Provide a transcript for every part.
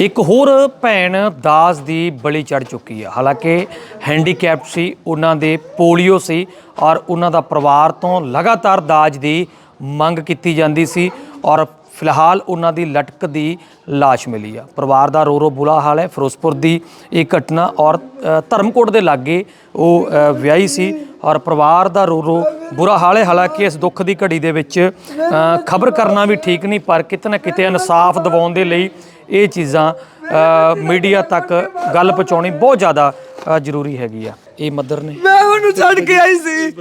ਇੱਕ ਹੋਰ ਭੈਣ ਦਾਸ ਦੀ ਬਲੀ ਚੜ ਚੁੱਕੀ ਹੈ ਹਾਲਾਂਕਿ ਹੈਂਡੀਕੈਪ ਸੀ, ਉਹਨਾਂ ਦੇ ਪੋਲੀਓ ਸੀ ਔਰ ਉਹਨਾਂ ਦਾ ਪਰਿਵਾਰ ਤੋਂ ਲਗਾਤਾਰ ਦਾਜ ਦੀ ਮੰਗ ਕੀਤੀ ਜਾਂਦੀ ਸੀ ਔਰ ਫਿਲਹਾਲ ਉਹਨਾਂ ਦੀ ਲਟਕ ਦੀ ਲਾਸ਼ ਮਿਲੀ ਆ। ਪਰਿਵਾਰ ਦਾ ਰੋ ਰੋ ਬੁਰਾ ਹਾਲ ਹੈ। ਫਿਰੋਜ਼ਪੁਰ ਦੀ ਇਹ ਘਟਨਾ ਔਰ ਧਰਮਕੋਟ ਦੇ ਲਾਗੇ ਉਹ ਵਿਆਹੀ ਸੀ ਔਰ ਪਰਿਵਾਰ ਦਾ ਰੋ ਰੋ ਬੁਰਾ ਹਾਲ ਹੈ। ਹਾਲਾਂਕਿ ਇਸ ਦੁੱਖ ਦੀ ਘੜੀ ਦੇ ਵਿੱਚ ਖਬਰ ਕਰਨਾ ਵੀ ਠੀਕ ਨਹੀਂ, ਪਰ ਕਿਤੇ ਨਾ ਕਿਤੇ ਇਨਸਾਫ ਦਿਵਾਉਣ ਦੇ ਲਈ ਇਹ ਚੀਜ਼ਾਂ ਮੀਡੀਆ ਤੱਕ ਗੱਲ ਪਹੁੰਚਾਉਣੀ ਬਹੁਤ ਜ਼ਿਆਦਾ ਜ਼ਰੂਰੀ ਹੈਗੀ ਆ। ਇਹ ਮਦਰ ਨੇ। ਮੈਂ ਉਹਨੂੰ ਛੱਡ ਕੇ ਆਈ ਸੀ।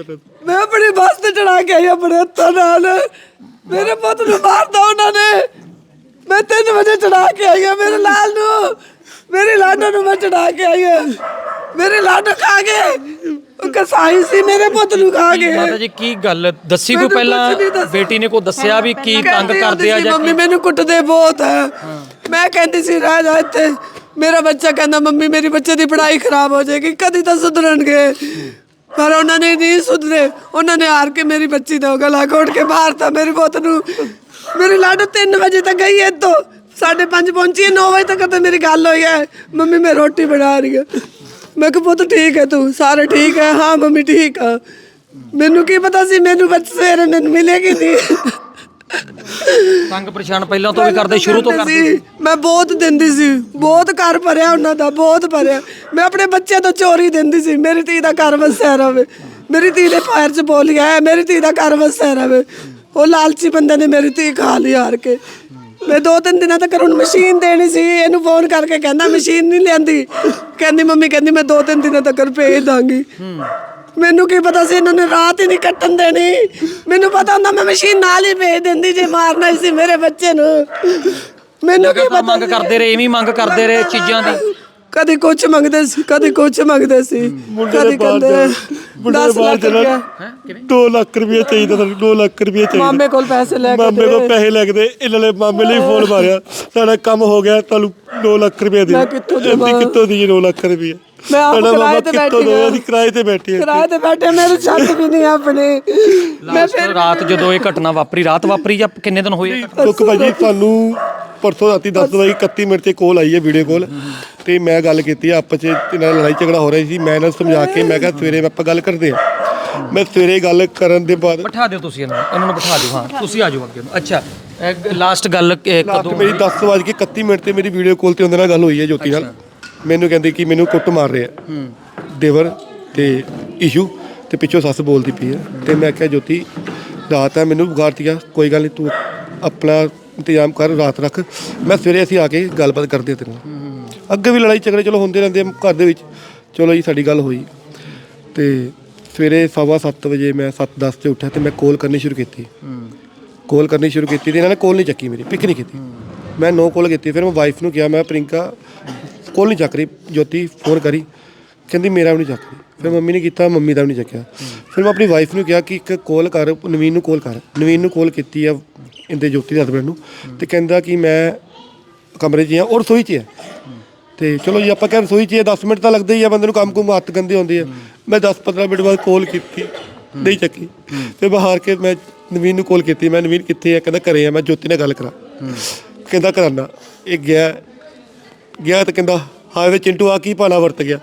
ਮੈਂ ਆਪਣੀ ਬੱਸ ਤੇ ਚੜਾ ਕੇ ਆਈ ਆਪਣੇ ਹੱਥਾਂ ਨਾਲ। ਮੇਰੇ ਪੁੱਤ ਨੂੰ ਮਾਰਦਾ ਉਹਨਾਂ ਨੇ। ਮੈਂ 3 ਵਜੇ ਚੜਾ ਕੇ ਆਈ ਆ ਮੇਰੇ ਲਾਲ ਨੂੰ। ਮੇਰੇ ਲਾਡੋ ਨੂੰ ਮੈਂ ਚੜਾ ਕੇ ਆਈ ਆ ਮੇਰੇ ਲਾਡੋ ਖਾ ਗਏ ਉਹ ਕਸਾਈ ਸੀ ਮੇਰੇ ਪੁੱਤ ਨੂੰ ਖਾ ਗਏ ਮਾਤਾ ਜੀ ਕੀ ਗੱਲ? ਦੱਸੀ ਕੋਈ ਮੈਨੂੰ ਪਹਿਲਾਂ ਕੁਛ ਨਹੀਂ ਦੱਸਿਆ। ਬੇਟੀ ਨੇ ਕੋਈ ਦੱਸਿਆ ਵੀ ਕੀ ਤੰਗ ਕਹਿੰਦੀ ਕਰਦੇ ਆ ਸੀ, ਜਾਂ ਮੰਮੀ ਮੈਨੂੰ ਕੁੱਟਦੇ ਬਹੁਤ ਹੈ ਮੈਂ ਕਹਿੰਦੀ ਸੀ ਰਹਿ ਜਾ ਇੱਥੇ। ਮੇਰਾ ਬੱਚਾ ਕਹਿੰਦਾ ਮੰਮੀ ਮੇਰੀ ਬੱਚੇ ਦੀ ਪੜ੍ਹਾਈ ਖਰਾਬ ਹੋ ਜਾਏਗੀ ਕਦੀ ਤਾਂ ਸੁਧਰਨਗੇ। ਪਰ ਉਹਨਾਂ ਨੇ ਨਹੀਂ ਸੁਧਰੇ। ਉਹਨਾਂ ਨੇ ਹਾਰ ਕੇ ਮੇਰੀ ਬੱਚੀ ਦਾ ਗਲਾ ਘੋਟ ਕੇ ਮਾਰਤਾ ਮੇਰੇ ਪੁੱਤ ਨੂੰ। ਮੇਰੀ ਲਾਡੋ 3 ਵਜੇ ਤੱਕ ਗਈ ਤੋਂ ਸਾਢੇ ਪੰਜ ਪਹੁੰਚੀ 9 ਵਜੇ ਤੱਕ ਤਾਂ ਮੇਰੀ ਗੱਲ ਹੋਈ ਹੈ। ਮੰਮੀ ਮੈਂ ਰੋਟੀ ਬਣਾ ਰਹੀ ਹਾਂ। ਮੈਂ ਕਿਹਾ ਪੁੱਤ ਠੀਕ ਹੈ ਤੂੰ ਸਾਰੇ ਠੀਕ ਹੈ? ਹਾਂ ਮੰਮੀ ਠੀਕ ਆ। ਮੈਨੂੰ ਕੀ ਪਤਾ ਸੀ ਮੈਨੂੰ ਬੱਚੇ ਸਵੇਰੇ ਮੈਨੂੰ ਮਿਲੇਗੀ ਨਹੀਂ। ਤੰਗ ਪਰੇਸ਼ਾਨ ਪਹਿਲਾਂ ਤੋਂ ਵੀ ਕਰਦੇ ਸ਼ੁਰੂ ਤੋਂ ਕਰਦੇ। ਸੀ। ਮੈਂ ਬਹੁਤ ਦਿੰਦੀ ਸੀ ਬਹੁਤ ਘਰ ਭਰਿਆ ਉਹਨਾਂ ਦਾ ਬਹੁਤ ਭਰਿਆ। ਮੈਂ ਆਪਣੇ ਬੱਚਿਆਂ ਤੋਂ ਚੋਰੀ ਦਿੰਦੀ ਸੀ ਮੇਰੀ ਧੀ ਦਾ ਘਰ ਵਸਿਆ ਰਵੇ। ਮੇਰੀ ਧੀ ਦੇ ਪੈਰ 'ਚ ਬੋਲਿਆ ਹੈ ਮੇਰੀ ਧੀ ਦਾ ਘਰ ਵਸਿਆ ਰਵੇ। ਉਹ ਲਾਲਚੀ ਬੰਦੇ ਨੇ ਮੇਰੀ ਧੀ ਖਾ ਲਈ ਹਾਰ ਕੇ। ਮੈਂ ਦੋ ਤਿੰਨ ਦਿਨਾਂ ਤੱਕ ਉਹਨੂੰ ਮਸ਼ੀਨ ਦੇਣੀ ਸੀ ਇਹਨੂੰ ਫੋਨ ਕਰਕੇ ਕਹਿੰਦਾ ਮਸ਼ੀਨ ਨਹੀਂ ਲਿਆਂਦੀ। ਕਹਿੰਦੀ ਮੰਮੀ ਕਹਿੰਦੀ ਮੈਂ ਦੋ ਤਿੰਨ ਦਿਨਾਂ ਤੱਕ ਭੇਜ ਦਾਂਗੀ। ਮੈਨੂੰ ਕੀ ਪਤਾ ਸੀ ਇਹਨਾਂ ਨੇ ਰਾਤ ਹੀ ਨਹੀਂ ਕੱਟਣ ਦੇਣੀ। ਮੈਨੂੰ ਪਤਾ ਹੁੰਦਾ ਮੈਂ ਮਸ਼ੀਨ ਨਾਲ ਹੀ ਭੇਜ ਦਿੰਦੀ ਜੇ ਮਾਰਨਾ ਹੀ ਸੀ ਮੇਰੇ ਬੱਚੇ ਨੂੰ। ਮੈਨੂੰ ਕੀ ਪਤਾ ਮੰਗ ਕਰਦੇ ਰਹੇ ਐਵੇਂ ਮੰਗ ਕਰਦੇ ਰਹੇ ਚੀਜ਼ਾਂ ਦੀ। ਕਦੀ ਕੁਛ ਮੰਗਦੇ ਸੀ ਕਦੀ ਕੁਛ ਮੰਗਦੇ ਸੀ। ਕਦੀ ਕਹਿੰਦੇ 10 ਲੱਖ ਰੁਪਇਆ ਹੈ ਕਿਵੇਂ? 2 ਲੱਖ ਰੁਪਏ ਚਾਹੀਦਾ ਸਾਨੂੰ 2 ਲੱਖ ਰੁਪਏ ਚਾਹੀਦਾ। ਮਾਮੇ ਕੋਲ ਪੈਸੇ ਲੈ ਕੇ ਮਾਮੇ ਕੋਲ ਦੇ ਪੈਸੇ ਲੱਗਦੇ ਇਹਨਾਂ ਨੇ ਮਾਮੇ ਲਈ ਫੋਨ ਮਾਰਿਆ ਸਾਡਾ ਕੰਮ ਹੋ ਗਿਆ ਤੁਹਾਨੂੰ 2 ਲੱਖ ਰੁਪਏ ਦੇ ਮੈਂ ਕਿੱਥੋਂ ਦੇਵਾਂ? ਕਿੱਥੋਂ ਦੀ 2 ਲੱਖ ਰੁਪਏ? ਮੈਂ ਆਪ ਸਾਡਾ ਕਿਰਾਏ ਮਾਮਾ ਤੇ ਕਿੱਥੋਂ ਬੈਠੀ ਹਾਂ। ਕਿਰਾਏ ਤੇ ਬੈਠੇ ਹਾਂ ਕਿਰਾਏ ਤੇ ਬੈਠੇ ਮੇਰੇ ਛੱਤ ਵੀ ਨਹੀਂ ਆਪਣੇ। ਮੈਂ ਲਾਸਟ ਫਿਰ ਰਾਤ ਜਦੋਂ ਇਹ ਘਟਨਾ ਵਾਪਰੀ ਰਾਤ ਵਾਪਰੀ ਜਾਂ ਕਿੰਨੇ ਦਿਨ ਹੋਏ? ਦੁੱਖ ਭਾਜੀ ਸਾਨੂੰ ਪਰਸੋਂ ਰਾਤੀ 10 ਵਜੇ 31 ਮਿੰਟ ਤੇ ਕੋਲ ਆਈ ਹੈ ਵੀਡੀਓ ਕਾਲ ਤੇ ਮੈਂ ਗੱਲ ਕੀਤੀ ਆਪਸ ਚ ਇਹਨਾਂ ਨਾਲ ਲੜਾਈ ਝਗੜਾ ਹੋ ਰਿਹਾ ਸੀ। ਮੈਂ ਇਹਨਾਂ ਨੂੰ ਸਮਝਾ ਕੇ ਮੈਂ ਕਿਹਾ ਸਵੇਰੇ ਆਪਾਂ ਗੱਲ ਕਰਦੇ ਆ ਮੈਂ ਸਵੇਰੇ ਗੱਲ ਕਰਨ ਦੇ ਬਾਅਦ ਬਿਠਾ ਦਿਓ ਤੁਸੀਂ ਇਹਨਾਂ ਨੂੰ ਇਹਨਾਂ ਨੂੰ ਬਿਠਾ ਦਿਓ ਹਾਂ। ਤੁਸੀਂ ਆ ਜਾਓ ਅੱਗੇ ਨੂੰ। ਅੱਛਾ ਲਾਸਟ ਗੱਲ ਇਹ ਲਾਸਟ ਕਦੋਂ ਮੇਰੀ 10 ਵਜੇ ਕੇ 31 ਮਿੰਟ ਤੇ ਮੇਰੀ ਵੀਡੀਓ ਕਾਲ ਤੇ ਉਹਦੇ ਨਾਲ ਗੱਲ ਹੋਈ ਹੈ ਜੋਤੀ ਨਾਲ। ਮੈਨੂੰ ਕਹਿੰਦੇ ਕਿ ਮੈਨੂੰ ਕੁੱਟ ਮਾਰ ਰਿਹਾ ਦੇਵਰ ਤੇ ਇਸ਼ੂ ਤੇ ਪਿੱਛੋਂ ਸੱਸ ਬੋਲਦੀ ਪਈ ਹੈ। ਤੇ ਮੈਂ ਕਿਹਾ ਜੋਤੀ ਰਾਤ ਹੈ ਮੈਨੂੰ ਬੁਖਾਰ ਸੀਗਾ ਕੋਈ ਗੱਲ ਨਹੀਂ ਤੂੰ ਆਪਣਾ ਇੰਤਜ਼ਾਮ ਕਰ, ਰਾਤ ਰੱਖ। ਮੈਂ ਸਵੇਰੇ ਅਸੀਂ ਆ ਕੇ ਗੱਲਬਾਤ ਕਰਦੇ ਹਾਂ ਤੇਰੇ ਨਾਲ। ਅੱਗੇ ਵੀ ਲੜਾਈ ਝਗੜੇ ਚਲੋ ਹੁੰਦੇ ਰਹਿੰਦੇ ਆ ਘਰ ਦੇ ਵਿੱਚ। ਚਲੋ ਜੀ, ਸਾਡੀ ਗੱਲ ਹੋਈ। ਤੇ ਸਵੇਰੇ ਸਵਾ ਸੱਤ ਵਜੇ ਮੈਂ 7:10 ਤੇ ਉੱਠਿਆ ਤੇ ਮੈਂ ਕਾਲ ਕਰਨੀ ਸ਼ੁਰੂ ਕੀਤੀ। ਕਾਲ ਕਰਨੀ ਸ਼ੁਰੂ ਕੀਤੀ ਤੇ ਇਹਨਾਂ ਨੇ ਕਾਲ ਨਹੀਂ ਚੱਕੀ ਮੇਰੀ ਪਿਕ ਨਹੀਂ ਕੀਤੀ। ਮੈਂ ਨੋ ਕਾਲ ਕੀਤੀ। ਫਿਰ ਮੈਂ ਵਾਈਫ ਨੂੰ ਕਿਹਾ, ਮੈਂ ਪ੍ਰਿੰਕਾ ਕਾਲ ਨਹੀਂ ਚੱਕ ਰਹੀ। ਜੋਤੀ ਫੋਨ ਕਰੀ। ਕਹਿੰਦੀ ਮੇਰਾ ਵੀ ਨਹੀਂ ਚੱਕ ਫਿਰ ਮੰਮੀ ਨੇ ਕੀਤਾ, ਮੰਮੀ ਦਾ ਵੀ ਨਹੀਂ ਚੱਕਿਆ। ਫਿਰ ਮੈਂ ਆਪਣੀ ਵਾਈਫ ਨੂੰ ਕਿਹਾ ਕਿ ਇੱਕ ਕਾਲ ਕਰ, ਨਵੀਨ ਨੂੰ ਕਾਲ ਕਰ। ਨਵੀਨ ਨੂੰ ਕਾਲ ਕੀਤੀ ਆ ਇੰਦੇ ਜੋਤੀ ਦੇ ਹਸਬੰਡ ਨੂੰ ਤੇ ਕਹਿੰਦਾ ਕਿ ਮੈਂ ਕਮਰੇ 'ਚ ਹੀ ਆ ਔਰ ਰਸੋਈ 'ਚ ਹੈ ਤੇ ਚਲੋ ਜੀ, ਆਪਾਂ ਕਹਿੰਦੇ ਰਸੋਈ 'ਚ ਹੀ ਆ 10 ਮਿੰਟ ਤਾਂ ਲੱਗਦੇ ਹੀ ਆ, ਬੰਦੇ ਨੂੰ ਕੰਮ ਕੁਮ ਹੱਥ ਗੰਦੇ ਹੁੰਦੇ ਆ। ਮੈਂ 10-15 ਮਿੰਟ ਬਾਅਦ ਕਾਲ ਕੀਤੀ, ਨਹੀਂ ਚੱਕੀ। ਫਿਰ ਮੈਂ ਕੇ ਮੈਂ ਨਵੀਨ ਨੂੰ ਕਾਲ ਕੀਤੀ, ਮੈਂ ਨਵੀਨ ਕਿੱਥੇ ਆ? ਕਹਿੰਦਾ ਘਰੇ ਆ, ਮੈਂ ਜੋਤੀ ਨਾਲ ਗੱਲ ਕਰਾਂ। ਕਹਿੰਦਾ ਕਰਾਨਾ। ਇਹ ਗਿਆ ਗਿਆ ਤਾਂ ਕਹਿੰਦਾ ਹਾਂ ਵੇ ਚਿੰਟੂ ਆ ਕੀ ਪਾਣਾ ਵਰਤ ਗਿਆ?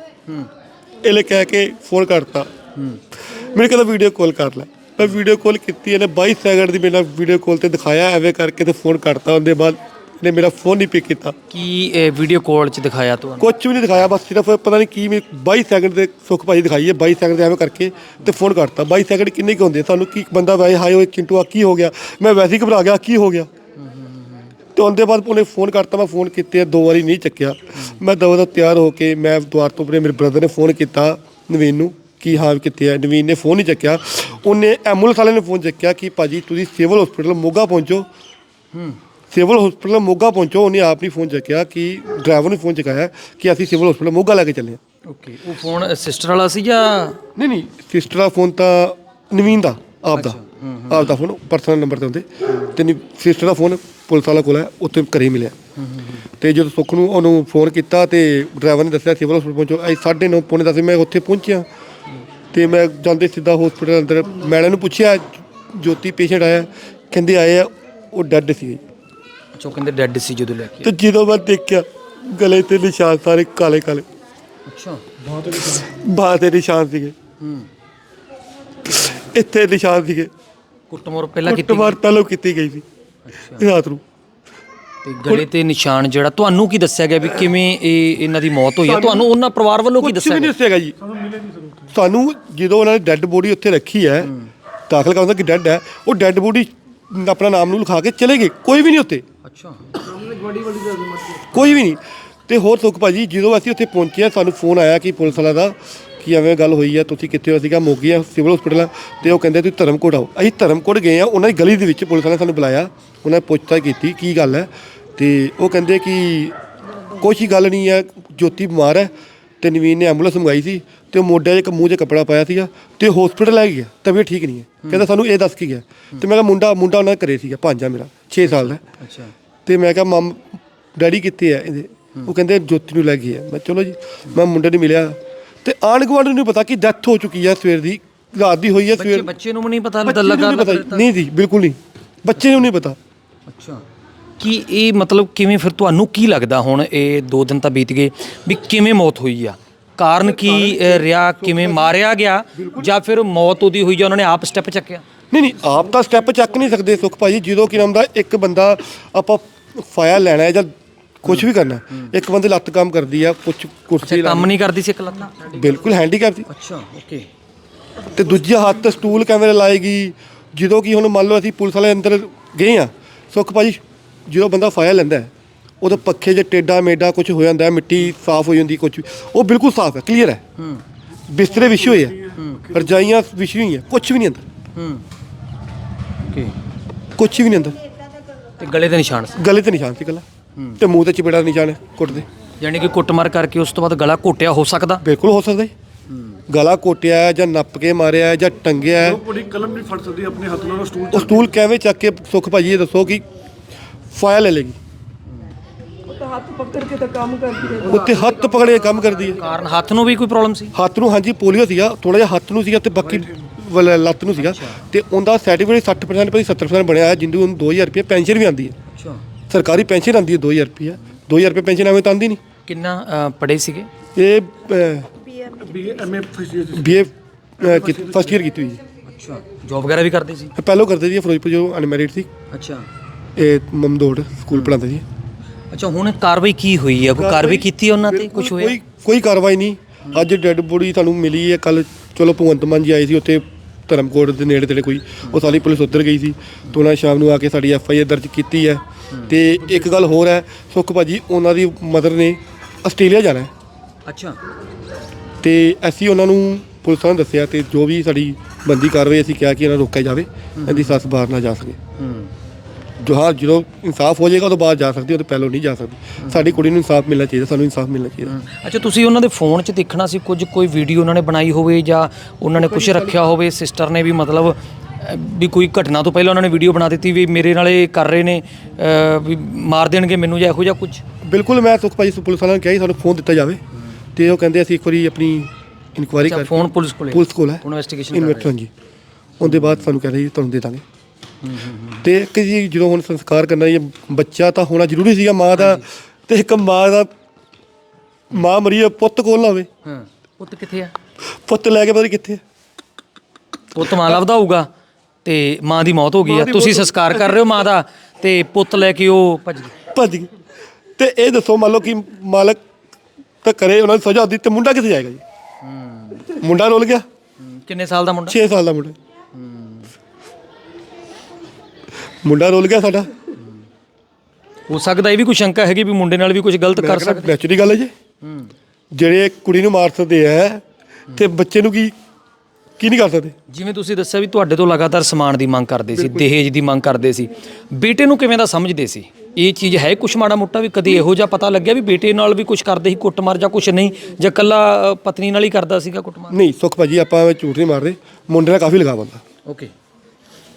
ਇਹਲੇ ਕਹਿ ਕੇ ਫੋਨ ਕਰਤਾ। ਮੈਨੂੰ ਕਹਿੰਦਾ ਵੀਡੀਓ ਕਾਲ ਕਰ ਲੈ। ਮੈਂ ਵੀਡੀਓ ਕਾਲ ਕੀਤੀ ਇਹਨੇ 22 ਸੈਕਿੰਡ ਦੀ ਮੇਰੇ ਵੀਡੀਓ ਕਾਲ ਤੇ ਦਿਖਾਇਆ ਐਵੇਂ ਕਰਕੇ ਤੇ ਫੋਨ ਕਰਤਾ। ਉਹਦੇ ਬਾਅਦ ਇਹਨੇ ਮੇਰਾ ਫੋਨ ਨਹੀਂ ਪਿਕ ਕੀਤਾ। ਕੀ ਇਹ ਵੀਡੀਓ ਕਾਲ 'ਚ ਦਿਖਾਇਆ ਤੁਹਾਨੂੰ? ਕੁਝ ਵੀ ਨਹੀਂ ਦਿਖਾਇਆ ਬਸ ਸਿਰਫ ਪਤਾ ਨਹੀਂ ਕੀ ਮੇਰੇ 22 ਸੈਕਿੰਡ ਦੇ ਸੁੱਖ ਭਾਜੀ ਦਿਖਾਈ ਹੈ 22 ਸੈਕਿੰਡ ਦੇ ਐਵੇਂ ਕਰਕੇ ਤੇ ਫੋਨ ਕਰਤਾ। 22 ਸੈਕਿੰਡ ਕਿੰਨੇ ਕੁ ਹੁੰਦੇ? ਸਾਨੂੰ ਕੀ ਬੰਦਾ ਵੈਸੇ ਹਾਏ ਓਏ ਚਿੰਟੂ ਆ ਕੀ ਹੋ ਗਿਆ? ਮੈਂ ਵੈਸੇ ਹੀ ਘਬਰਾ ਗਿਆ ਕੀ ਹੋ ਗਿਆ? ਤੇ ਉਹਦੇ ਬਾਅਦ ਉਹਨੇ ਫੋਨ ਕਰਤਾ ਮੈਂ ਫੋਨ ਕੀਤੇ ਦੋ ਵਾਰੀ ਨਹੀਂ ਚੱਕਿਆ। ਮੈਂ ਦੋ ਦਾ ਤਿਆਰ ਹੋ ਕੇ ਮੈਂ ਦੁਆਰ ਤੋਂ ਆਪਣੇ ਮੇਰੇ ਬ੍ਰਦਰ ਨੇ ਫੋਨ ਕੀਤਾ ਨਵੀਨ ਨੂੰ ਕੀ ਹਾਲ ਕਿੱਥੇ ਹੈ ਨਵੀਨ ਨੇ ਫੋਨ ਨਹੀਂ ਚੱਕਿਆ। ਉਹਨੇ ਐਂਬੂਲੈਂਸ ਵਾਲੇ ਨੇ ਫੋਨ ਚੱਕਿਆ ਕਿ ਭਾਜੀ ਤੁਸੀਂ ਸਿਵਲ ਹਸਪੀਟਲ ਮੋਗਾ ਪਹੁੰਚੋ। ਸਿਵਲ ਹਸਪੀਟਲ ਮੋਗਾ ਪਹੁੰਚੋ। ਉਹਨੇ ਆਪ ਨਹੀਂ ਫੋਨ ਚੱਕਿਆ ਕਿ ਡਰਾਈਵਰ ਨੂੰ ਫੋਨ ਚੱਕਾਇਆ ਕਿ ਅਸੀਂ ਸਿਵਲ ਹਸਪੀਟਲ ਮੋਗਾ ਲੈ ਕੇ ਚੱਲੇ ਹਾਂ। ਓਕੇ ਉਹ ਫੋਨ ਸਿਸਟਰ ਵਾਲਾ ਸੀ ਜਾਂ ਨਹੀਂ ਨਹੀਂ ਸਿਸਟਰ ਦਾ ਫੋਨ ਤਾਂ ਨਵੀਨ ਦਾ ਆਪ ਦਾ। ਆਪ ਦਾ ਫੋਨ ਪਰਸਨਲ ਨੰਬਰ ਤੇ ਹੁੰਦੇ। ਤੇ ਸਿਸਟਰ ਦਾ ਫੋਨ ਪੁਲਿਸ ਵਾਲਾ ਕੋਲ ਹੈ ਉੱਥੇ ਘਰੇ ਮਿਲਿਆ। ਤੇ ਜਦੋਂ ਸੁੱਖ ਨੂੰ ਉਹਨੂੰ ਫੋਨ ਕੀਤਾ ਤੇ ਡਰਾਈਵਰ ਨੇ ਦੱਸਿਆ ਸਿਵਲ ਹਸਪੀਟਲ ਪਹੁੰਚੋ। ਅਸੀਂ 9:30 ਪੌਣੇ ਦਸ ਮੈਂ ਉੱਥੇ ਪਹੁੰਚਿਆ। ਤੇ ਮੈਂ ਜਾਂਦੇ ਸਿੱਧਾ ਹਸਪੀਟਲ ਅੰਦਰ ਮੈਂ ਇਹਨੂੰ ਪੁੱਛਿਆ ਜੋਤੀ ਪੇਸ਼ੈਂਟ ਆਇਆ ਕਹਿੰਦੇ ਆਏ ਆ ਉਹ ਡੈੱਡ ਸੀ। ਅੱਛਾ ਕਹਿੰਦੇ ਡੈੱਡ ਸੀ ਜਦੋਂ ਲੈ ਕੇ ਤੇ ਜਦੋਂ ਮੈਂ ਦੇਖਿਆ ਗਲੇ ਤੇ ਨਿਸ਼ਾਨ ਸਾਰੇ ਕਾਲੇ ਕਾਲੇ। ਅੱਛਾ। ਬਾਹ ਤੇ ਨਿਸ਼ਾਨ ਸੀਗੇ। ਹੂੰ। ਇੱਥੇ ਨਿਸ਼ਾਨ ਸੀਗੇ। ਕੁੱਟਮਾਰ ਪਹਿਲਾਂ ਕੀਤੀ ਕੁੱਟਮਾਰ ਪਹਿਲਾਂ ਕੀਤੀ ਗਈ ਸੀ। ਰਾਤ ਨੂੰ। ਤੇ ਗਲੇ ਤੇ ਨਿਸ਼ਾਨ ਜਿਹੜਾ ਤੁਹਾਨੂੰ ਕੀ ਦੱਸਿਆ ਗਿਆ ਵੀ ਕਿਵੇਂ ਇਹ ਇਹਨਾਂ ਦੀ ਮੌਤ ਹੋਈ ਹੈ? ਤੁਹਾਨੂੰ ਉਹਨਾਂ ਪਰਿਵਾਰ ਵੱਲੋਂ ਕੀ ਕੁਝ ਦੱਸਿਆ ਵੀ ਨਹੀਂ ਗਿਆ? ਦੱਸਿਆਗਾ ਜੀ। ਸਾਨੂੰ ਜਦੋਂ ਉਹਨਾਂ ਨੇ ਡੈੱਡ ਬੋਡੀ ਉੱਥੇ ਰੱਖੀ ਹੈ ਦਾਖਲ ਕਰਾਉਂਦਾ ਕਿ ਡੈੱਡ ਹੈ ਉਹ ਡੈੱਡ ਬੋਡੀ ਆਪਣਾ ਨਾਮ ਨੂੰ ਲਿਖਾ ਕੇ ਚਲੇ ਗਏ ਕੋਈ ਵੀ ਨਹੀਂ ਉੱਥੇ। ਅੱਛਾ। ਕੋਈ ਵੀ ਨਹੀਂ। ਤੇ ਹੋਰ ਸੁੱਖ ਭਾਜੀ ਜਦੋਂ ਅਸੀਂ ਉੱਥੇ ਪਹੁੰਚੇ ਸਾਨੂੰ ਫੋਨ ਆਇਆ ਕਿ ਪੁਲਿਸ ਵਾਲਾ ਦਾ ਕਿ ਐਵੇਂ ਗੱਲ ਹੋਈ ਹੈ ਤੁਸੀਂ ਕਿੱਥੇ ਹੋ? ਸੀਗਾ ਮੋਗੀ ਆ ਸਿਵਲ ਹਸਪੀਟਲ ਤੇ ਉਹ ਕਹਿੰਦੇ ਤੁਸੀਂ ਧਰਮਕੋਟ ਆਓ। ਅਸੀਂ ਧਰਮਕੋਟ ਗਏ ਆ ਉਹਨਾਂ ਦੀ ਗਲੀ ਦੇ ਵਿੱਚ ਪੁਲਿਸ ਵਾਲਿਆਂ ਨੇ ਸਾਨੂੰ ਬੁਲਾਇਆ ਉਹਨਾਂ ਨੇ ਪੁੱਛਤਾਛ ਕੀਤੀ ਕੀ ਗੱਲ ਹੈ? ਤੇ ਉਹ ਕਹਿੰਦੇ ਕਿ ਕੋਈ ਗੱਲ ਨਹੀਂ ਹੈ ਜੋਤੀ ਬਿਮਾਰ ਹੈ ਤੇ ਨਵੀਨ ਨੇ ਐਂਬੂਲੈਂਸ ਮੰਗਾਈ ਸੀ ਤੇ ਉਹ ਮੋਢੇ 'ਚ ਇੱਕ ਮੂੰਹ 'ਚ ਕੱਪੜਾ ਪਾਇਆ ਸੀਗਾ ਤੇ ਹਸਪੀਟਲ ਲੈ ਗਿਆ ਤਬੀਅਤ ਠੀਕ ਨਹੀਂ ਹੈ। ਕਹਿੰਦਾ ਸਾਨੂੰ ਇਹ ਦੱਸ ਕੇ ਗਿਆ? ਤੇ ਮੈਂ ਕਿਹਾ ਮੁੰਡਾ ਮੁੰਡਾ ਉਹਨਾਂ ਦੇ ਘਰੇ ਸੀਗਾ ਭਾਂਜਾ ਮੇਰਾ 6 ਸਾਲ ਦਾ। ਅੱਛਾ। ਤੇ ਮੈਂ ਕਿਹਾ ਮਮ ਡੈਡੀ ਕਿੱਥੇ ਆ ਇਹਦੇ? ਉਹ ਕਹਿੰਦੇ ਜੋਤੀ ਨੂੰ ਲੈ ਗਏ ਆ। ਮੈਂ ਚਲੋ ਜੀ ਮੈਂ ਮੁੰਡੇ ਨੂੰ ਮਿਲਿਆ ਤੇ ਆਂਢ ਗੁਆਂਢ ਨੂੰ ਨਹੀਂ ਪਤਾ ਕਿ ਡੈਥ ਹੋ ਚੁੱਕੀ ਆ ਸਵੇਰ ਦੀ ਰਾਤ ਦੀ ਹੋਈ ਆ ਬੱਚੇ ਸਵੇਰ ਬੱਚੇ ਨੂੰ ਵੀ ਨਹੀਂ ਪਤਾ ਬੱਚੇ ਨੂੰ ਲੱਗਾ ਨਹੀਂ ਪਤਾ ਜੀ। ਨਹੀਂ ਜੀ ਬਿਲਕੁਲ ਨਹੀਂ। ਬੱਚੇ ਨੂੰ ਨਹੀਂ ਪਤਾ। ਅੱਛਾ। ਕੀ ਇਹ ਮਤਲਬ ਕਿਵੇਂ ਫਿਰ ਤੁਹਾਨੂੰ ਕੀ ਲੱਗਦਾ ਹੁਣ ਇਹ 2 ਦਿਨ ਤਾਂ ਬੀਤ ਗਏ ਵੀ ਕਿਵੇਂ ਮੌਤ ਹੋਈ ਆ? ਕਾਰਨ ਕੀ ਅ, ਰਿਹਾ ਕਿਵੇਂ ਮਾਰਿਆ ਗਿਆ ਜਾਂ ਫਿਰ ਮੌਤ ਉਹਦੀ ਹੋਈ ਜਾਂ ਉਹਨਾਂ ਨੇ ਆਪ ਸਟੈਪ ਚੱਕਿਆ? ਨਹੀਂ ਨਹੀਂ ਆਪ ਤਾਂ ਸਟੈਪ ਚੱਕ ਨਹੀਂ ਸਕਦੇ ਸੁਖ ਭਾਜੀ। ਜਦੋਂ ਕਿ ਨਾਮ ਦਾ ਇੱਕ ਬੰਦਾ ਆਪਾਂ ਫਾਇਰ ਲੈਣਾ ਹੈ ਜਾਂ ਕੁਝ ਵੀ ਕਰਨਾ। ਇੱਕ ਬੰਦੇ ਲੱਤ ਕੰਮ ਕਰਦੀ ਆ ਕੁਝ ਕੁਰਸੀ ਕੰਮ ਨਹੀਂ ਕਰਦੀ ਸੀ ਇੱਕ ਲੱਤਾਂ ਬਿਲਕੁਲ ਹੈਂਡੀਕੈਪ ਸੀ ਅੱਛਾ ਓਕੇ ਤੇ ਦੂਜੇ ਹੱਥ ਸਟੂਲ ਕੈਮਰੇ ਲਾਏਗੀ। ਜਦੋਂ ਕਿ ਹੁਣ ਮੰਨ ਲਓ ਅਸੀਂ ਪੁਲਿਸ ਵਾਲੇ ਅੰਦਰ ਗਏ ਆ ਸੁੱਖ ਭਾਜੀ ਜਦੋਂ ਬੰਦਾ ਫਾਇਰ ਲੈਂਦਾ ਉਹਦੇ ਪੱਖੇ 'ਚ ਟੇਡਾ ਮੇਡਾ ਕੁਝ ਹੋ ਜਾਂਦਾ ਮਿੱਟੀ ਸਾਫ਼ ਹੋ ਜਾਂਦੀ ਕੁਝ ਉਹ ਬਿਲਕੁਲ ਸਾਫ਼ ਹੈ ਕਲੀਅਰ ਹੈ। ਬਿਸਤਰੇ ਵਿਛੇ ਹੋਏ ਆ। ਰਜਾਈਆਂ ਵਿਛੀ ਹੋਈਆਂ ਕੁਝ ਵੀ ਨਹੀਂ ਅੰਦਰ। ਓਕੇ ਕੁਝ ਵੀ ਨਹੀਂ ਅੰਦਰ। ਤੇ ਗਲੇ ਤੇ ਨਿਸ਼ਾਨ ਸੀ? ਗਲੇ ਤੇ ਨਿਸ਼ਾਨ ਸੀ ਕੱਲਾ ਤੇ ਮੂੰਹ ਤੇ ਚਪੇੜਾ ਦਾ ਨਿਸ਼ਾਨ ਹੈ ਕੁੱਟਦੇ। ਯਾਨੀ ਕਿ ਕੁੱਟਮਾਰ ਕਰਕੇ ਉਸ ਤੋਂ ਬਾਅਦ ਗਲਾ ਘੋਟਿਆ ਹੋ ਸਕਦਾ? ਬਿਲਕੁਲ ਹੋ ਸਕਦਾ ਜੀ। ਗਲਾ ਕੋਟਿਆ ਜਾਂ ਨੱਪ ਕੇ ਮਾਰਿਆ ਜਾਂ ਟੰਗਿਆ ਹੈ। ਬੜੀ ਕਲਮ ਵੀ ਫੜ ਸਕਦੀ ਹੈ ਆਪਣੇ ਹੱਥ ਨਾਲ ਉਹ ਸਟੂਲ ਉਹ ਸਟੂਲ ਕਿਵੇਂ ਚੱਕ ਕੇ ਸੁੱਖ ਭਾਜੀ ਇਹ ਦੱਸੋ ਕਿ ਫਾਇਰ ਲੈ ਲੇਗੀ। ਉਹ ਤਾਂ ਹੱਥ ਪਕੜ ਕੇ ਤਾਂ ਕੰਮ ਕਰਦੀ ਹੈ। ਉੱਤੇ ਹੱਥ ਪਕੜੇ ਕੰਮ ਕਰਦੀ ਹੈ। ਕਾਰਨ ਹੱਥ ਨੂੰ ਵੀ ਕੋਈ ਪ੍ਰੋਬਲਮ ਸੀ? ਹੱਥ ਨੂੰ ਹਾਂਜੀ ਪੋਲੀਓ ਸੀਗਾ ਥੋੜਾ ਜਿਹਾ ਹੱਥ ਨੂੰ ਸੀਗਾ ਤੇ ਬਾਕੀ ਵਾਲਾ ਲੱਤ ਨੂੰ ਸੀਗਾ। ਤੇ ਉਹਦਾ ਸਰਟੀਫਿਕੇਟ 60% ਪਈ 70% ਬਣਿਆ ਹੈ ਜਿੰਦੂ ਉਹਨੂੰ 2000 ਰੁਪਏ ਪੈਨਸ਼ਨ ਵੀ ਆਉਂਦੀ ਹੈ। ਅੱਛਾ। ਸਰਕਾਰੀ ਪੈਨਸ਼ਨ ਆਉਂਦੀ ਹੈ 2000 ਰੁਪਏ 2000 ਰੁਪਏ ਪੈਨਸ਼ਨ ਐਵੇਂ ਤਾਂ ਆਉਂਦੀ ਨਹੀਂ। ਕਿੰਨਾ ਪੜੇ ਸੀਗੇ? ਇਹ ਬੀਏ ਫਸਟ ਈਅਰ ਕੀਤੀ ਹੋਈ ਹੈ ਅੱਛਾ ਜੌਬ ਵਗੈਰਾ ਵੀ ਕਰਦੇ ਸੀ? ਪਹਿਲਾਂ ਕਰਦੇ ਸੀ ਫਿਰੋਜ਼ਪੁਰ ਜੋ ਅਨਮੈਰਿਡ ਸੀ। ਅੱਛਾ। ਇਹ ਮਮਦੋੜ ਸਕੂਲ ਪੜ੍ਹਾਉਂਦੇ ਸੀ। ਅੱਛਾ ਹੁਣ ਕਾਰਵਾਈ ਕੀ ਹੋਈ ਹੈ ਕੋਈ ਕਾਰਵਾਈ ਕੀਤੀ ਉਹਨਾਂ ਤੇ? ਕੁਝ ਹੋਇਆ? ਕੋਈ ਕੋਈ ਕਾਰਵਾਈ ਨਹੀਂ। ਅੱਜ ਡੈੱਡ ਬੋਡੀ ਤੁਹਾਨੂੰ ਮਿਲੀ ਹੈ ਕੱਲ ਚਲੋ ਭਗਵੰਤ ਮਾਨ ਜੀ ਆਏ ਸੀ ਉੱਥੇ ਧਰਮਕੋਟ ਦੇ ਨੇੜੇ ਤੇੜੇ ਕੋਈ ਉਹ ਸਾਰੀ ਪੁਲਿਸ ਉੱਧਰ ਗਈ ਸੀ। ਤੇ ਉਹਨਾਂ ਸ਼ਾਮ ਨੂੰ ਆ ਕੇ ਸਾਡੀ ਐਫ ਆਈ ਆਰ ਦਰਜ ਕੀਤੀ ਹੈ। ਤੇ ਇੱਕ ਗੱਲ ਹੋਰ ਹੈ ਸੁੱਖ ਭਾਜੀ ਉਹਨਾਂ ਦੀ ਮਦਰ ਨੇ ਆਸਟ੍ਰੇਲੀਆ ਜਾਣਾ ਹੈ। ਅੱਛਾ। ਤੇ ਅਸੀਂ ਉਹਨਾਂ ਨੂੰ ਪੁਲਿਸ ਨੂੰ ਦੱਸਿਆ ਤੇ ਜੋ ਵੀ ਸਾਡੀ ਬੰਦੀ ਕਾਰਵਾਈ ਅਸੀਂ ਕਿਹਾ ਕਿ ਇਹਨਾਂ ਨੂੰ ਰੋਕਿਆ ਜਾਵੇ ਇਹਦੀ ਸੱਸ ਬਾਹਰ ਨਾ ਜਾ ਸਕੇ। ਹੂੰ। ਜੋ ਹਾਂ ਜਦੋਂ ਇਨਸਾਫ ਹੋ ਜਾਏਗਾ ਤੋਂ ਬਾਅਦ ਜਾ ਸਕਦੀ ਉਹ ਤੋਂ ਪਹਿਲਾਂ ਨਹੀਂ ਜਾ ਸਕਦੀ। ਸਾਡੀ ਕੁੜੀ ਨੂੰ ਇਨਸਾਫ ਮਿਲਣਾ ਚਾਹੀਦਾ ਸਾਨੂੰ ਇਨਸਾਫ ਮਿਲਣਾ ਚਾਹੀਦਾ। ਅੱਛਾ ਤੁਸੀਂ ਉਹਨਾਂ ਦੇ ਫੋਨ 'ਚ ਦੇਖਣਾ ਸੀ ਕੁਝ ਕੋਈ ਵੀਡੀਓ ਉਹਨਾਂ ਨੇ ਬਣਾਈ ਹੋਵੇ ਜਾਂ ਉਹਨਾਂ ਨੇ ਕੁਝ ਰੱਖਿਆ ਹੋਵੇ ਸਿਸਟਰ ਨੇ ਵੀ ਮਤਲਬ ਅਹ, ਵੀ ਕੋਈ ਘਟਨਾ ਤੋਂ ਪਹਿਲਾਂ ਉਹਨਾਂ ਨੇ ਵੀਡੀਓ ਬਣਾ ਦਿੱਤੀ ਵੀ ਮੇਰੇ ਨਾਲ ਇਹ ਕਰ ਰਹੇ ਨੇ ਅਹ, ਵੀ ਮਾਰ ਦੇਣਗੇ ਮੈਨੂੰ ਜਾਂ ਇਹੋ ਜਿਹਾ ਕੁਝ ਬਿਲਕੁਲ ਮੈਂ ਸੁਖ ਭਾਜੀ ਪੁਲਿਸ ਵਾਲਿਆਂ ਨੂੰ ਕਿਹਾ ਸੀ ਸਾਨੂੰ ਫੋਨ ਦਿੱਤਾ ਜਾਵੇ। ਤੇ ਉਹ ਕਹਿੰਦੇ ਅਸੀਂ ਇੱਕ ਵਾਰੀ ਆਪਣੀ ਇਨਕੁਆਇਰੀ ਅੱਛਾ ਕਰ ਫੋਨ ਪੁਲਿਸ ਕੋਲੇ। ਪੁਲਿਸ ਕੋਲ ਹੈ। ਇਨਵੈਸਟੀਗੇਸ਼ਨ ਇਨਵੈਸਟ ਹਾਂਜੀ। ਉਹਦੇ ਬਾਅਦ ਸਾਨੂੰ ਕਹਿੰਦੇ ਜੀ ਤੁਹਾਨੂੰ ਦੇ ਦਾਂਗੇ। ਤੇ ਇੱਕ ਜੀ ਜਦੋਂ ਹੁਣ ਸੰਸਕਾਰ ਕਰਨਾ ਇਹ ਬੱਚਾ ਤਾਂ ਹੋਣਾ ਜ਼ਰੂਰੀ ਸੀਗਾ ਮਾਂ ਦਾ ਤੇ ਇੱਕ ਮਾਂ ਦਾ ਮਾਂ ਮਰੀ ਹੈ, ਪੁੱਤ ਕੋਲ ਨਾ ਹੋਵੇ। ਹਾਂ ਪੁੱਤ ਕਿੱਥੇ ਆ? ਪੁੱਤ ਲੈ ਕੇ ਪਤਾ ਨਹੀਂ ਕਿੱਥੇ ਹੈ। ਪੁੱਤ ਮਾਂ ਲੱਭਦਾ ਹੋਊਗਾ ਤੇ ਮਾਂ ਦੀ ਮੌਤ ਹੋ ਗਈ ਆ। ਤੁਸੀਂ ਸੰਸਕਾਰ ਕਰ ਰਹੇ ਹੋ ਮਾਂ ਦਾ ਤੇ ਪੁੱਤ ਲੈ ਕੇ ਉਹ ਭੱਜ ਗਏ ਭੱਜ ਗਈ। ਤੇ ਇਹ ਦੱਸੋ ਮੰਨ ਲਓ ਕਿ ਮਾਲਕ ਤਾਂ ਕਰੇ ਉਹਨਾਂ ਨੂੰ ਸਜ਼ਾ ਦਿੱਤੀ ਤੇ ਮੁੰਡਾ ਕਿੱਥੇ ਜਾਏਗਾ ਜੀ? ਮੁੰਡਾ ਰੁੱਲ ਗਿਆ। ਕਿੰਨੇ ਸਾਲ ਦਾ ਮੁੰਡਾ? 6 ਸਾਲ ਦਾ ਮੁੰਡਾ। ਮੁੰਡਾ ਰੁੱਲ ਗਿਆ ਸਾਡਾ। ਹੋ ਸਕਦਾ ਇਹ ਵੀ ਕੋਈ ਸ਼ੰਕਾ ਹੈਗੀ ਵੀ ਮੁੰਡੇ ਨਾਲ ਵੀ ਕੁਝ ਗਲਤ ਕਰ ਸਕਦਾ ਨੈਚੁਰਲੀ ਗੱਲ ਹੈ ਜੀ। ਜਿਹੜੇ ਕੁੜੀ ਨੂੰ ਮਾਰ ਸਕਦੇ ਆ ਤੇ ਬੱਚੇ ਨੂੰ ਕੀ ਕੀ ਨਹੀਂ ਕਰ ਸਕਦੇ? ਜਿਵੇਂ ਤੁਸੀਂ ਦੱਸਿਆ ਵੀ ਤੁਹਾਡੇ ਤੋਂ ਲਗਾਤਾਰ ਸਮਾਨ ਦੀ ਮੰਗ ਕਰਦੇ ਸੀ ਦਹੇਜ ਦੀ ਮੰਗ ਕਰਦੇ ਸੀ। ਬੇਟੇ ਨੂੰ ਕਿਵੇਂ ਦਾ ਸਮਝਦੇ ਸੀ? ਇਹ ਚੀਜ਼ ਹੈ ਕੁਛ ਮਾੜਾ ਮੋਟਾ ਵੀ? ਕਦੀ ਇਹੋ ਜਿਹਾ ਪਤਾ ਲੱਗਿਆ ਵੀ ਬੇਟੇ ਨਾਲ ਵੀ ਕੁਝ ਕਰਦੇ ਸੀ ਕੁੱਟਮਾਰ ਜਾਂ ਕੁਝ ਨਹੀਂ? ਜਾਂ ਕੱਲਾ ਪਤਨੀ ਨਾਲ ਹੀ ਕਰਦਾ ਸੀਗਾ ਕੁੱਟਮਾਰ? ਨਹੀਂ ਸੁਖ ਭਾਜੀ ਆਪਾਂ ਝੂਠ ਨਹੀਂ ਮਾਰਦੇ। ਮੁੰਡੇ ਨਾਲ ਕਾਫੀ ਲਗਾਵ ਹੁੰਦਾ। ਓਕੇ।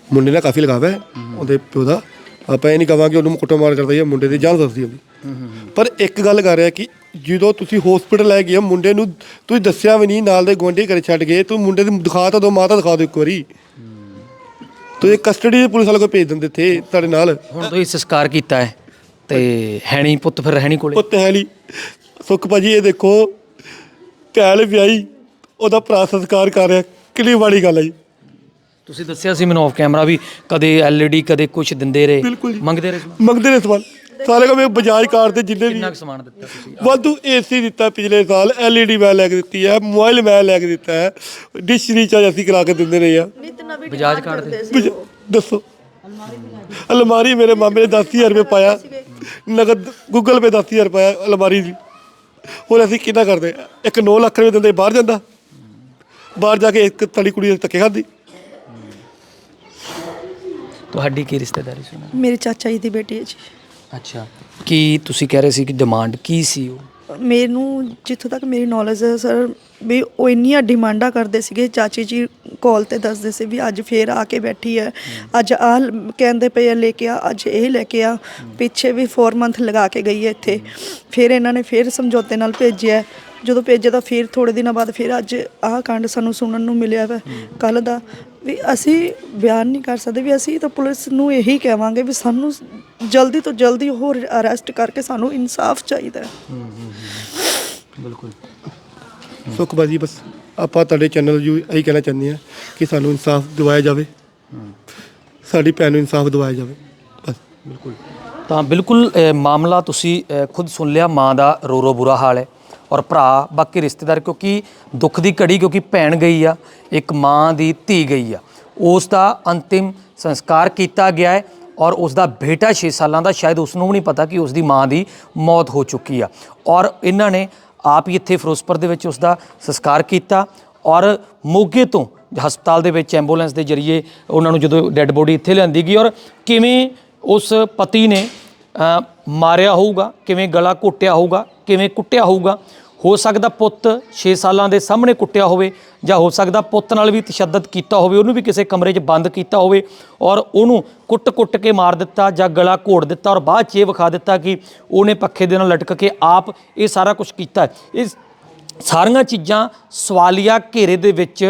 ਮੁੰਡੇ ਨਾਲ ਕਾਫੀ ਲਗਾਵ ਹੈ ਉਹਦੇ ਪਿਓ ਦਾ। ਆਪਾਂ ਇਹ ਨਹੀਂ ਕਹਾਂਗੇ ਉਹਨੂੰ ਕੁੱਟੋ ਮਾਰ ਕਰਦਾ ਜਾਂ ਮੁੰਡੇ ਦੀ ਜਾਨ ਦੱਸਦੀ ਉਹਦੀ। ਪਰ ਇੱਕ ਗੱਲ ਕਰ ਰਿਹਾ ਕਿ ਜਦੋਂ ਤੁਸੀਂ ਹਸਪੀਟਲ ਲੈ ਗਏ ਮੁੰਡੇ ਨੂੰ ਤੁਸੀਂ ਦੱਸਿਆ ਵੀ ਨਹੀਂ ਨਾਲ ਦੇ ਗੁਆਂਢੀ ਘਰੇ ਛੱਡ ਗਏ ਤੂੰ ਮੁੰਡੇ ਨੂੰ ਦਿਖਾ ਤਾਂ ਦੋ ਮਾਤਾ ਦਿਖਾ ਦਿਓ ਇੱਕ ਵਾਰੀ। ਤੁਸੀਂ ਕਸਟਡੀ ਦੇ ਪੁਲਿਸ ਵਾਲੇ ਕੋਲ ਭੇਜ ਦਿੰਦੇ ਥੇ ਤੁਹਾਡੇ ਨਾਲ। ਹੁਣ ਤੁਸੀਂ ਸੰਸਕਾਰ ਕੀਤਾ ਹੈ ਤੇ ਹੈਣੀ ਪੁੱਤ ਫਿਰ ਰਹਿਣੀ ਕੋਲੇ। ਪੁੱਤ ਹੈ ਨਹੀਂ। ਸੁੱਖ ਭਾਜੀ ਇਹ ਦੇਖੋ ਭੈਣ ਵਿਆਹੀ ਉਹਦਾ ਭਰਾ ਸੰਸਕਾਰ ਕਰ ਰਿਹਾ ਕਿੰਨੀ ਵਾਲੀ ਗੱਲ ਹੈ ਜੀ। ਤੁਸੀਂ ਦੱਸਿਆ ਸੀ ਮੈਨੂੰ ਆਫ ਕੈਮਰਾ ਵੀ ਕਦੇ ਐਲਈਡੀ ਕਦੇ ਕੁਝ ਦਿੰਦੇ ਰਹੇ। ਬਿਲਕੁਲ ਜੀ। ਮੰਗਦੇ ਰਹੇ ਸਮਾਨ? ਮੰਗਦੇ ਨੇ ਸਵਾਲ ਸਾਰੇ ਕੋ ਬਜਾਜ ਕਾਰ ਦੇ ਜਿੰਨੇ ਵੀ ਕਿੰਨਾ ਕੁ ਸਮਾਨ ਦਿੱਤਾ ਤੁਸੀਂ? ਵਾਧੂ ਏਸੀ ਦਿੱਤਾ ਪਿਛਲੇ ਸਾਲ। ਐਲਈਡੀ ਮੈਂ ਲੈ ਕੇ ਦਿੱਤੀ ਹੈ ਮੋਬਾਈਲ ਮੈਂ ਲੈ ਕੇ ਦਿੱਤਾ ਹੈ। ਡਿਸ਼ ਰੀਚਾਰਜ ਅਸੀਂ ਕਰਾ ਕੇ ਦਿੰਦੇ ਰਹੇ ਆ। ਬਜਾਜ ਕਾਰਡ ਦੇ ਬਜ- ਦੱਸੋ। ਅਲਮਾਰੀ ਮੇਰੇ ਮਾਮੇ ਨੇ 10000 ਰੁਪਏ ਪਾਇਆ। ਨਗਦ ਗੂਗਲ ਪੇ 10000 ਪਾਇਆ ਅਲਮਾਰੀ ਦੀ। ਹੁਣ ਅਸੀਂ ਕਿੰਨਾ ਕਰਦੇ? ਇੱਕ 9 ਲੱਖ ਰੁਪਏ ਦਿੰਦੇ ਬਾਹਰ ਜਾਂਦਾ। ਬਾਹਰ ਜਾ ਕੇ ਇੱਕ ਤਲੀ ਕੁੜੀ ਦੇ ਧੱਕੇ ਖਾਦੀ ਤੁਹਾਡੀ ਕੀ ਰਿਸ਼ਤੇਦਾਰੀ ਸੀ ਉਹਨਾਂ ਨਾਲ? ਮੇਰੇ ਚਾਚਾ ਜੀ ਦੀ ਬੇਟੀ ਹੈ ਜੀ। ਅੱਛਾ। ਕੀ ਤੁਸੀਂ ਕਹਿ ਰਹੇ ਸੀ ਕਿ ਡਿਮਾਂਡ ਕੀ ਸੀ ਉਹ? ਮੈਨੂੰ ਜਿੱਥੋਂ ਤੱਕ ਮੇਰੀ ਨੌਲੇਜ ਹੈ ਸਰ ਵੀ ਉਹ ਇੰਨੀਆਂ ਡਿਮਾਂਡਾਂ ਕਰਦੇ ਸੀਗੇ। ਚਾਚੀ ਜੀ ਕਾਲ ਤੇ ਦੱਸਦੇ ਸੀ ਵੀ ਅੱਜ ਫੇਰ ਆ ਕੇ ਬੈਠੀ ਹੈ। ਅੱਜ ਆ ਕਹਿੰਦੇ ਪਏ ਆ ਲੈ ਕੇ ਆ ਅੱਜ ਇਹ ਲੈ ਕੇ ਆ। ਪਿੱਛੇ ਵੀ 4 ਮੰਥ ਲਗਾ ਕੇ ਗਈ ਹੈ ਇੱਥੇ। ਫਿਰ ਇਹਨਾਂ ਨੇ ਫਿਰ ਸਮਝੌਤੇ ਨਾਲ ਭੇਜਿਆ। ਜਦੋਂ ਭੇਜਿਆ ਤਾਂ ਫਿਰ ਥੋੜੇ ਦਿਨਾਂ ਬਾਅਦ ਫਿਰ ਅੱਜ ਆਹ ਕਾਂਡ ਸਾਨੂੰ ਸੁਣਨ ਨੂੰ ਮਿਲਿਆ ਵਾ ਕੱਲ ਦਾ। ਵੀ ਅਸੀਂ ਬਿਆਨ ਨਹੀਂ ਕਰ ਸਕਦੇ ਵੀ ਅਸੀਂ ਤਾਂ ਪੁਲਿਸ ਨੂੰ ਇਹੀ ਕਹਾਂਗੇ ਵੀ ਸਾਨੂੰ ਜਲਦੀ ਤੋਂ ਜਲਦੀ ਉਹ ਅਰੈਸਟ ਕਰਕੇ ਸਾਨੂੰ ਇਨਸਾਫ ਚਾਹੀਦਾ ਹੈ। ਬਿਲਕੁਲ। ਸੁੱਖ ਬਾਜੀ ਬਸ ਆਪਾਂ ਤੁਹਾਡੇ ਚੈਨਲ ਨੂੰ ਇਹੀ ਕਹਿਣਾ ਚਾਹੁੰਦੇ ਆ ਕਿ ਸਾਨੂੰ ਇਨਸਾਫ ਦਿਵਾਇਆ ਜਾਵੇ। ਸਾਡੀ ਭੈਣ ਨੂੰ ਇਨਸਾਫ ਦਿਵਾਇਆ ਜਾਵੇ ਬਸ। ਤਾਂ ਬਿਲਕੁਲ ਮਾਮਲਾ ਤੁਸੀਂ ਖੁਦ ਸੁਣ ਲਿਆ ਮਾਂ ਦਾ ਰੋ ਰੋ ਬੁਰਾ ਹਾਲ ਹੈ। ਔਰ ਭਰਾ, ਬਾਕੀ ਰਿਸ਼ਤੇਦਾਰ, ਕਿਉਂਕਿ ਦੁੱਖ ਦੀ ਘੜੀ ਕਿਉਂਕਿ ਭੈਣ ਗਈ ਆ, ਇੱਕ ਮਾਂ ਦੀ ਧੀ ਗਈ ਆ। ਉਸ ਦਾ ਅੰਤਿਮ ਸੰਸਕਾਰ ਕੀਤਾ ਗਿਆ ਹੈ ਔਰ ਉਸ ਦਾ ਬੇਟਾ 6 ਸਾਲਾਂ ਦਾ, ਸ਼ਾਇਦ ਉਸ ਨੂੰ ਵੀ ਨਹੀਂ ਪਤਾ ਕਿ ਉਸ ਦੀ ਮਾਂ ਦੀ ਮੌਤ ਹੋ ਚੁੱਕੀ ਆ। ਔਰ ਇਹਨਾਂ ਨੇ ਆਪ ਹੀ ਇੱਥੇ ਫਿਰੋਜ਼ਪੁਰ ਦੇ ਵਿੱਚ ਉਸ ਦਾ ਸੰਸਕਾਰ ਕੀਤਾ ਔਰ ਮੋਗੇ ਤੋਂ ਹਸਪਤਾਲ ਦੇ ਵਿੱਚ ਐਂਬੂਲੈਂਸ ਦੇ ਜ਼ਰੀਏ ਉਹਨਾਂ ਨੂੰ ਜਦੋਂ ਡੈੱਡ ਬੋਡੀ ਇੱਥੇ ਲਿਆਂਦੀ ਗਈ ਔਰ ਕਿਵੇਂ ਉਸ ਪਤੀ ਨੇ ਮਾਰਿਆ ਹੋਊਗਾ, ਕਿਵੇਂ ਗਲਾ ਘੁੱਟਿਆ ਹੋਊਗਾ, ਕਿਵੇਂ ਕੁੱਟਿਆ ਹੋਊਗਾ ਹੋ ਸਕਦਾ ਪੁੱਤ 6 ਸਾਲਾਂ ਦੇ ਸਾਹਮਣੇ ਕੁੱਟਿਆ ਹੋਵੇ ਜਾਂ ਹੋ ਸਕਦਾ ਪੁੱਤ ਨਾਲ ਵੀ ਤਸ਼ੱਦਦ ਕੀਤਾ ਹੋਵੇ, ਉਹਨੂੰ ਵੀ ਕਿਸੇ ਕਮਰੇ 'ਚ ਬੰਦ ਕੀਤਾ ਹੋਵੇ ਔਰ ਉਹਨੂੰ ਕੁੱਟ-ਕੁੱਟ ਕੇ ਮਾਰ ਦਿੱਤਾ ਜਾਂ ਗਲਾ ਘੋੜ ਦਿੱਤਾ ਔਰ ਬਾਅਦ 'ਚ ਇਹ ਵਿਖਾ ਦਿੱਤਾ ਕਿ ਉਹਨੇ ਪੱਖੇ ਦੇ ਨਾਲ ਲਟਕ ਕੇ ਆਪ ਇਹ ਸਾਰਾ ਕੁਝ ਕੀਤਾ ਇਸ ਸਾਰੀਆਂ ਚੀਜ਼ਾਂ ਸਵਾਲੀਆ ਘੇਰੇ ਦੇ ਵਿੱਚ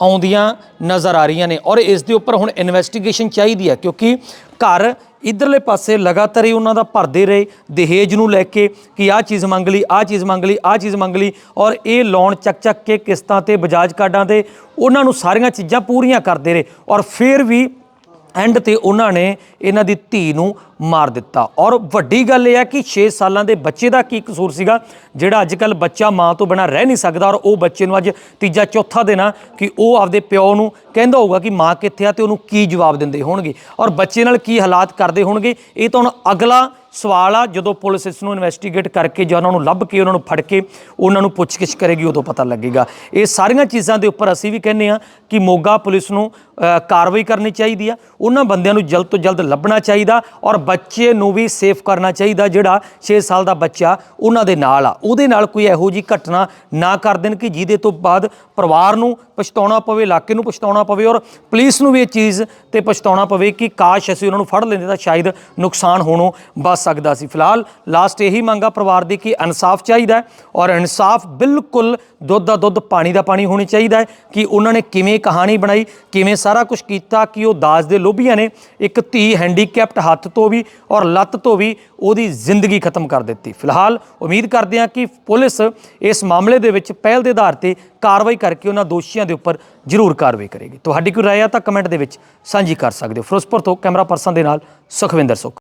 ਆਉਂਦੀਆਂ ਨਜ਼ਰ ਆ ਰਹੀਆਂ ਨੇ ਔਰ ਇਸ ਦੇ ਉੱਪਰ ਹੁਣ ਇਨਵੈਸਟੀਗੇਸ਼ਨ ਚਾਹੀਦੀ ਹੈ ਕਿਉਂਕਿ ਘਰ ਇਧਰਲੇ ਪਾਸੇ ਲਗਾਤਾਰ ਹੀ ਉਹਨਾਂ ਦਾ ਭਰਦੇ ਰਹੇ, ਦਹੇਜ ਨੂੰ ਲੈ ਕੇ ਕਿ ਆਹ ਚੀਜ਼ ਮੰਗ ਲਈ, ਆਹ ਚੀਜ਼ ਮੰਗ ਲਈ, ਆਹ ਚੀਜ਼ ਮੰਗ ਲਈ ਔਰ ਇਹ ਲੋਨ ਚੱਕ ਚੱਕ ਕੇ ਕਿਸ਼ਤਾਂ ਤੇ ਬਜਾਜ ਕਾਰਡਾਂ ਤੇ ਉਹਨਾਂ ਨੂੰ ਸਾਰੀਆਂ ਚੀਜ਼ਾਂ ਪੂਰੀਆਂ ਕਰਦੇ ਰਹੇ ਔਰ ਫਿਰ ਵੀ ਐਂਡ ਤੇ ਉਹਨਾਂ ਨੇ ਇਹਨਾਂ ਦੀ ਧੀ ਨੂੰ ਮਾਰ ਦਿੱਤਾ। ਔਰ ਵੱਡੀ ਗੱਲ ਇਹ ਹੈ ਕਿ 6 ਸਾਲਾਂ ਦੇ ਬੱਚੇ ਦਾ ਕੀ ਕਸੂਰ ਸੀਗਾ? ਜਿਹੜਾ ਅੱਜ ਕੱਲ ਬੱਚਾ ਮਾਂ ਤੋਂ ਬਿਨਾ ਰਹਿ ਨਹੀਂ ਸਕਦਾ ਔਰ ਉਹ ਬੱਚੇ ਨੂੰ ਅੱਜ ਤੀਜਾ, ਚੌਥਾ ਦਿਨ ਆ ਕਿ ਉਹ ਆਪਦੇ ਪਿਓ ਨੂੰ ਕਹਿੰਦਾ ਹੋਊਗਾ ਕਿ ਮਾਂ ਕਿੱਥੇ ਆ ਤੇ ਉਹਨੂੰ ਕੀ ਜਵਾਬ ਦਿੰਦੇ ਹੋਣਗੇ। ਔਰ ਬੱਚੇ ਨਾਲ ਕੀ ਹਾਲਾਤ ਕਰਦੇ ਹੋਣਗੇ? ਇਹ ਤਾਂ ਹੁਣ ਅਗਲਾ ਸਵਾਲ ਆ। ਜਦੋਂ ਪੁਲਿਸ ਇਸ ਨੂੰ ਇਨਵੈਸਟੀਗੇਟ ਕਰਕੇ ਜਾਂ ਉਹਨਾਂ ਨੂੰ ਲੱਭ ਕੇ, ਉਹਨਾਂ ਨੂੰ ਫੜ ਕੇ, ਉਹਨਾਂ ਨੂੰ ਪੁੱਛਗਿੱਛ ਕਰੇਗੀ, ਉਦੋਂ ਪਤਾ ਲੱਗੇਗਾ। ਇਹ ਸਾਰੀਆਂ ਚੀਜ਼ਾਂ ਦੇ ਉੱਪਰ ਅਸੀਂ ਵੀ ਕਹਿੰਦੇ ਆ ਕਿ ਮੋਗਾ ਪੁਲਿਸ ਨੂੰ ਕਾਰਵਾਈ ਕਰਨੀ ਚਾਹੀਦੀ ਆ। ਉਹਨਾਂ ਬੰਦਿਆਂ ਨੂੰ ਜਲਦ ਤੋਂ ਜਲਦ ਲੱਭਣਾ ਚਾਹੀਦਾ ਔਰ ਬੱਚੇ ਨੂੰ ਵੀ ਸੇਫ ਕਰਨਾ ਚਾਹੀਦਾ ਜਿਹੜਾ 6 ਸਾਲ ਦਾ ਬੱਚਾ ਉਹਨਾਂ ਦੇ ਨਾਲ ਆ। ਉਹਦੇ ਨਾਲ ਕੋਈ ਇਹੋ ਜੀ ਘਟਨਾ ਨਾ ਕਰ ਦੇਣ ਕਿ ਜਿਹਦੇ ਤੋਂ ਬਾਅਦ ਪਰਿਵਾਰ ਨੂੰ ਪਛਤਾਉਣਾ ਪਵੇ, ਇਲਾਕੇ ਨੂੰ ਪਛਤਾਉਣਾ ਪਵੇ ਔਰ ਪੁਲਿਸ ਨੂੰ ਵੀ ਇਹ ਚੀਜ਼ ਤੇ ਪਛਤਾਉਣਾ ਪਵੇ ਕਿ ਕਾਸ਼ ਅਸੀਂ ਉਹਨਾਂ ਨੂੰ ਫੜ ਲੈਂਦੇ ਤਾਂ ਸ਼ਾਇਦ ਨੁਕਸਾਨ ਹੋਣੋਂ ਬਚ ਸਕਦਾ ਸੀ। ਫਿਲਹਾਲ ਲਾਸਟ ਇਹੀ ਮੰਗਾ ਪਰਿਵਾਰ ਦੀ ਕਿ ਇਨਸਾਫ ਚਾਹੀਦਾ ਔਰ ਇਨਸਾਫ ਬਿਲਕੁਲ ਦੁੱਧ ਦਾ ਦੁੱਧ, ਪਾਣੀ ਦਾ ਪਾਣੀ ਹੋਣੀ ਚਾਹੀਦਾ ਕਿ ਉਹਨਾਂ ਨੇ ਕਿਵੇਂ ਕਹਾਣੀ ਬਣਾਈ, ਕਿਵੇਂ ਸਾਰਾ ਕੁਝ ਕੀਤਾ ਕਿ ਉਹ ਦਾਜ ਦੇ ਲੋਭੀਆਂ ਨੇ, ਇੱਕ ਧੀ ਹੈਂਡੀਕੈਪਟ ਹੱਥ ਤੋਂ ਵੀ ਔਰ ਲੱਤ ਤੋਂ ਵੀ ਉਹਦੀ ਜ਼ਿੰਦਗੀ ਖਤਮ ਕਰ ਦਿੱਤੀ। ਫਿਲਹਾਲ ਉਮੀਦ ਕਰਦੇ ਹਾਂ ਕਿ ਪੁਲਿਸ ਇਸ ਮਾਮਲੇ ਦੇ ਵਿੱਚ ਪਹਿਲ ਦੇ ਆਧਾਰ ਤੇ ਕਾਰਵਾਈ ਕਰਕੇ ਉਹਨਾਂ ਦੋਸ਼ੀਆਂ ਦੇ ਉੱਪਰ ਜ਼ਰੂਰ ਕਾਰਵਾਈ ਕਰੇਗੀ। ਤੁਹਾਡੀ ਕੋਈ ਰਾਏ ਆ ਤਾਂ ਕਮੈਂਟ ਦੇ ਵਿੱਚ ਸਾਂਝੀ ਕਰ ਸਕਦੇ ਹੋ। ਫਿਰੋਜ਼ਪੁਰ ਤੋਂ ਕੈਮਰਾ ਪਰਸਨ ਦੇ ਨਾਲ ਸੁਖਵਿੰਦਰ ਸੁਖ।